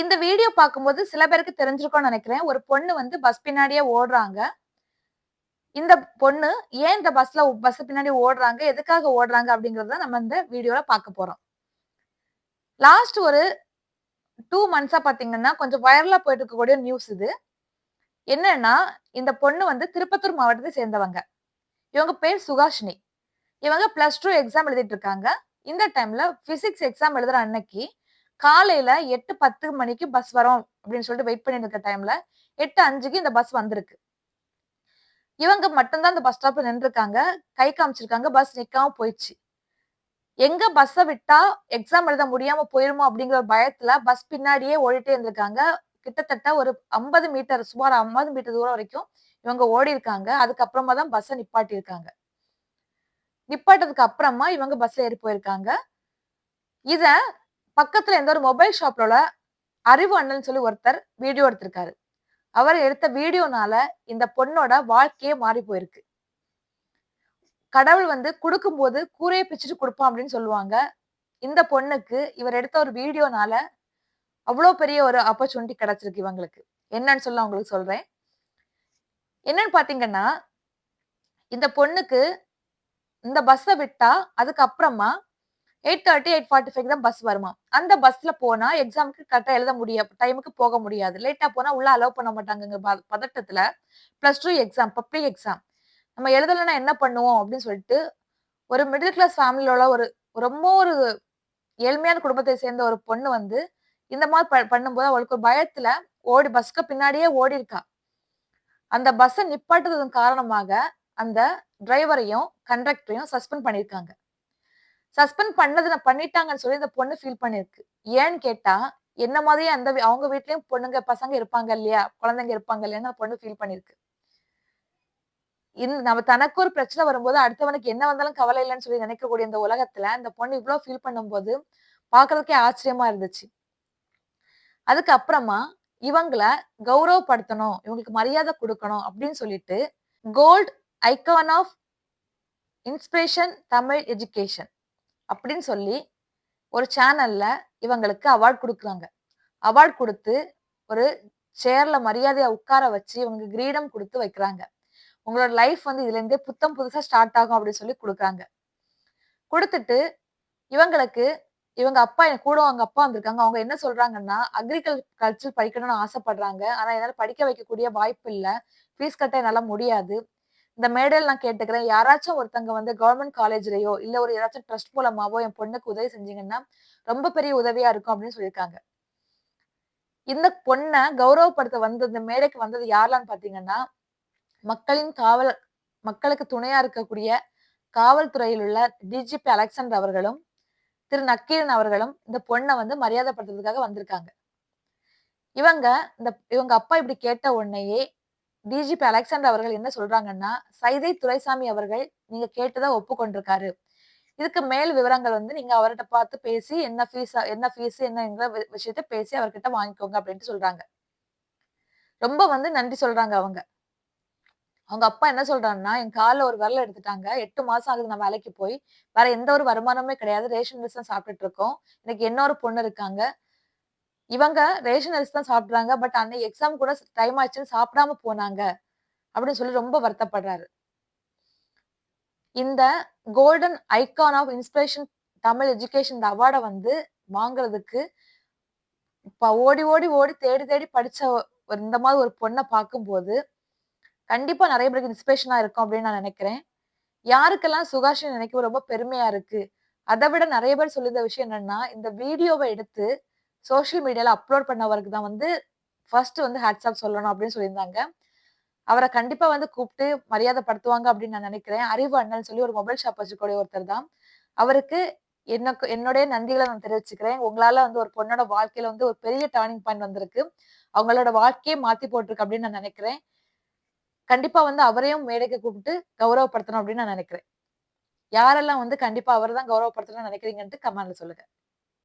இந்த வீடியோ பார்க்கும்போது சில பேருக்கு தெரிஞ்சிருக்கும்னு நினைக்கிறேன். ஒரு பொண்ணு வந்து பஸ் பின்னாடியே ஓடுறாங்க. இந்த பொண்ணு ஏன் இந்த பஸ்ல பஸ் பின்னாடி ஓடுறாங்க? எதுக்காக ஓடுறாங்க? அப்படிங்கறத நம்ம இந்த வீடியோல பார்க்க போறோம். லாஸ்ட் ஒரு டூ மந்த்ஸா பாத்தீங்கன்னா கொஞ்சம் வைரலா போயிட்டு இருக்கக்கூடிய நியூஸ் இது. என்னன்னா இந்த பொண்ணு வந்து திருப்பத்தூர் மாவட்டத்தை சேர்ந்தவங்க. இவங்க பேர் சுகாஷினி. இவங்க பிளஸ் டூ எக்ஸாம் எழுதிட்டு இருக்காங்க. இந்த டைம்ல பிசிக்ஸ் எக்ஸாம் எழுதுற அன்னைக்கு காலையில எட்டு பத்து மணிக்கு பஸ் வரும் அப்படின்னு சொல்லிட்டு வெயிட் பண்ணிட்டு இருக்க டைம்ல எட்டு அஞ்சுக்கு இந்த பஸ் வந்திருக்கு. இவங்க மட்டும்தான் இந்த பஸ் ஸ்டாப்ல நின்றுருக்காங்க. கை காமிச்சிருக்காங்க. பஸ் நிக்காம போயிடுச்சு. எங்க பஸ்ஸை விட்டா எக்ஸாம் எழுத முடியாம போயிருமோ அப்படிங்கிற பயத்துல பஸ் பின்னாடியே ஓடிட்டே இருந்திருக்காங்க. கிட்டத்தட்ட ஒரு ஐம்பது மீட்டர் சுமார் ஐம்பது மீட்டர் தூரம் வரைக்கும் இவங்க ஓடி இருக்காங்க அதுக்கப்புறமா தான் பஸ்ஸை நிப்பாட்டி இருக்காங்க நிப்பாட்டதுக்கு அப்புறமா இவங்க பஸ்ல ஏறி போயிருக்காங்க. இத பக்கத்துல எந்த ஒரு மொபைல் ஷாப்ல அறிவு அண்ணன் சொல்லி ஒருத்தர் வீடியோ எடுத்திருக்காரு. அவர் எடுத்த வீடியோனால இந்த பொண்ணோட வாழ்க்கையே மாறி போயிருக்கு. கடவுள் வந்து கொடுக்கும்போது கூரையை பிச்சுட்டு கொடுப்பான் அப்படின்னு சொல்லுவாங்க. இந்த பொண்ணுக்கு இவர் எடுத்த ஒரு வீடியோனால அவ்வளோ பெரிய ஒரு ஆப்பர்ச்சுனிட்டி கிடைச்சிருக்கு இவங்களுக்கு. என்னன்னு சொல்ல உங்களுக்கு சொல்றேன். என்னன்னு பாத்தீங்கன்னா இந்த பொண்ணுக்கு இந்த பஸ்ஸை விட்டா அதுக்கப்புறமா eight thirty eight forty five தான் பஸ் வருமா அந்த பஸ்ல போனா எக்ஸாமுக்கு கரெக்டா எழுத முடியாது டைமுக்கு போக முடியாது. லேட்டா போனா உள்ள அலோவ் பண்ண மாட்டாங்க பதட்டத்துல. Plus two exam public exam நம்ம எழுதலைன்னா என்ன பண்ணுவோம் அப்படின்னு சொல்லிட்டு ஒரு மிடில் கிளாஸ் ஃபேமிலியோட ஒரு ரொம்ப ஒரு ஏழ்மையான குடும்பத்தை சேர்ந்த ஒரு பொண்ணு வந்து இந்த மாதிரி பண்ணும்போது அவளுக்கு ஒரு பயத்துல ஓடி பஸ்க்கு பின்னாடியே ஓடி இருக்கா அந்த பஸ்ஸை நிப்பாட்டுறதன் காரணமாக அந்த டிரைவரையும் கண்டக்டரையும் சஸ்பெண்ட் பண்ணியிருக்காங்க சஸ்பெண்ட் பண்ணது பண்ணிட்டாங்கன்னு சொல்லி இந்த பொண்ணு ஃபீல் பண்ணிருக்கு. ஏன்னு கேட்டா என்ன மாதிரியே அந்த அவங்க வீட்லயும் பொண்ணுங்க பசங்க இருப்பாங்க இல்லையா? குழந்தைங்க இருப்பாங்க இல்லையான்னு அந்த பொண்ணு ஃபீல் பண்ணிருக்கு. இந்த நம்ம தனக்கு ஒரு பிரச்சனை வரும்போது அடுத்தவனுக்கு என்ன வந்தாலும் கவலை இல்லைன்னு சொல்லி நினைக்கக்கூடிய இந்த உலகத்துல இந்த பொண்ணு இவ்வளவு ஃபீல் பண்ணும்போது பாக்குறதுக்கே ஆச்சரியமா இருந்துச்சு. அதுக்கப்புறமா இவங்களை கௌரவப்படுத்தணும் இவங்களுக்கு மரியாதை கொடுக்கணும் அப்படின்னு சொல்லிட்டு gold icon of inspiration Tamil education அப்படின்னு சொல்லி ஒரு சேனல்ல இவங்களுக்கு அவார்ட் கொடுக்குறாங்க. அவார்ட் கொடுத்து ஒரு சேர்ல மரியாதையா உட்கார வச்சு இவங்க கிரீடம் கொடுத்து வைக்கிறாங்க. உங்களோட லைஃப் வந்து இதுல இருந்தே புத்தம் புதுசா ஸ்டார்ட் ஆகும் அப்படின்னு சொல்லி கொடுக்குறாங்க. கொடுத்துட்டு இவங்களுக்கு இவங்க அப்பா என் கூட அவங்க அப்பா வந்திருக்காங்க. அவங்க என்ன சொல்றாங்கன்னா அக்ரிகல்ச்சர் படிக்கணும்னு ஆசைப்படுறாங்க. ஆனா என்னால படிக்க வைக்கக்கூடிய வாய்ப்பு இல்லை. ஃபீஸ் கட்ட என்னால முடியாது. இந்த மேடையில் நான் கேட்டுக்கிறேன். யாராச்சும் ஒருத்தங்க வந்து கவர்மெண்ட் காலேஜ்லயோ இல்ல ஒரு யாராச்சும் ட்ரஸ்ட் மூலமாவோ என் பொண்ணுக்கு உதவி செஞ்சீங்கன்னா ரொம்ப பெரிய உதவியா இருக்கும் அப்படின்னு சொல்லியிருக்காங்க. இந்த பொண்ணை கௌரவப்படுத்த வந்தது இந்த மேடைக்கு வந்தது யாரெல்லாம் பாத்தீங்கன்னா மக்களின் காவல் மக்களுக்கு துணையா இருக்கக்கூடிய காவல்துறையில் உள்ள டிஜிபி அலெக்சாண்டர் அவர்களும் திரு நக்கீரன் அவர்களும் இந்த பொண்ணை வந்து மரியாதைப்படுத்துறதுக்காக வந்திருக்காங்க. இவங்க இந்த இவங்க அப்பா இப்படி கேட்ட உடனேயே டிஜிபி அலெக்சாண்டர் அவர்கள் என்ன சொல்றாங்கன்னா சைதை துரைசாமி அவர்கள் நீங்க கேட்டதை ஒப்புக்கொண்டிருக்காரு. இதுக்கு மேல் விவரங்கள் வந்து நீங்க அவர்கிட்ட பார்த்து பேசி என்ன ஃபீஸ் என்ன ஃபீஸ் என்னங்கிற விஷயத்த பேசி அவர்கிட்ட வாங்கிக்கோங்க அப்படின்ட்டு சொல்றாங்க. ரொம்ப வந்து நன்றி சொல்றாங்க அவங்க. அவங்க அப்பா என்ன சொல்றாங்கன்னா என் காலில் ஒரு விரல எடுத்துட்டாங்க. எட்டு மாசம் ஆகுது நான் வேலைக்கு போய். வேற எந்த ஒரு வருமானமே கிடையாது. ரேஷன் அரிசி சாப்பிட்டுட்டு இருக்கோம். எனக்கு இன்னொரு பொண்ணு இருக்காங்க. இவங்க ரேஷன் அரிசி தான் சாப்பிட்றாங்க பட் அன்னைக்கு எக்ஸாம் கூட டைம் ஆச்சுன்னு சாப்பிடாம போனாங்க அப்படின்னு சொல்லி ரொம்ப வருத்தப்படுறாரு. இந்த golden icon of inspiration Tamil education இந்த அவார்டை வந்து வாங்குறதுக்கு இப்போ ஓடி ஓடி ஓடி தேடி தேடி படித்த ஒரு இந்த மாதிரி ஒரு பொண்ணை பார்க்கும்போது கண்டிப்பாக நிறைய பேருக்கு இன்ஸ்பிரேஷனாக இருக்கும் அப்படின்னு நான் நினைக்கிறேன். யாருக்கெல்லாம் சுகாஷினி நினைக்க ரொம்ப பெருமையாக இருக்குது அதை விட நிறைய பேர் சொல்லியிருந்த விஷயம் என்னன்னா இந்த வீடியோவை எடுத்து சோஷியல் மீடியால அப்லோட் பண்ணவருக்கு தான் வந்து ஃபர்ஸ்ட் வந்து ஹேட்ஸ்அப் சொல்லணும் அப்படின்னு சொல்லியிருந்தாங்க. அவரை கண்டிப்பா வந்து கூப்பிட்டு மரியாதைப்படுத்துவாங்க அப்படின்னு நான் நினைக்கிறேன். அறிவு அண்ணன் சொல்லி ஒரு மொபைல் ஷாப் வச்சுக்கூடிய ஒருத்தர் தான். அவருக்கு எனக்கு என்னுடைய நன்றிகளை நான் தெரிவிச்சுக்கிறேன். உங்களால வந்து ஒரு பொண்ணோட வாழ்க்கையில வந்து ஒரு பெரிய டேர்னிங் பாயிண்ட் வந்திருக்கு. அவங்களோட வாழ்க்கையே மாத்தி போட்டிருக்கு அப்படின்னு நான் நினைக்கிறேன். கண்டிப்பா வந்து அவரையும் மேடைக்கு கூப்பிட்டு கௌரவப்படுத்தணும் அப்படின்னு நான் நினைக்கிறேன். யாரெல்லாம் வந்து கண்டிப்பா அவர் தான் கௌரவப்படுத்தணும்னு நினைக்கிறீங்கன்ட்டு கமெண்ட்ல சொல்லுங்க.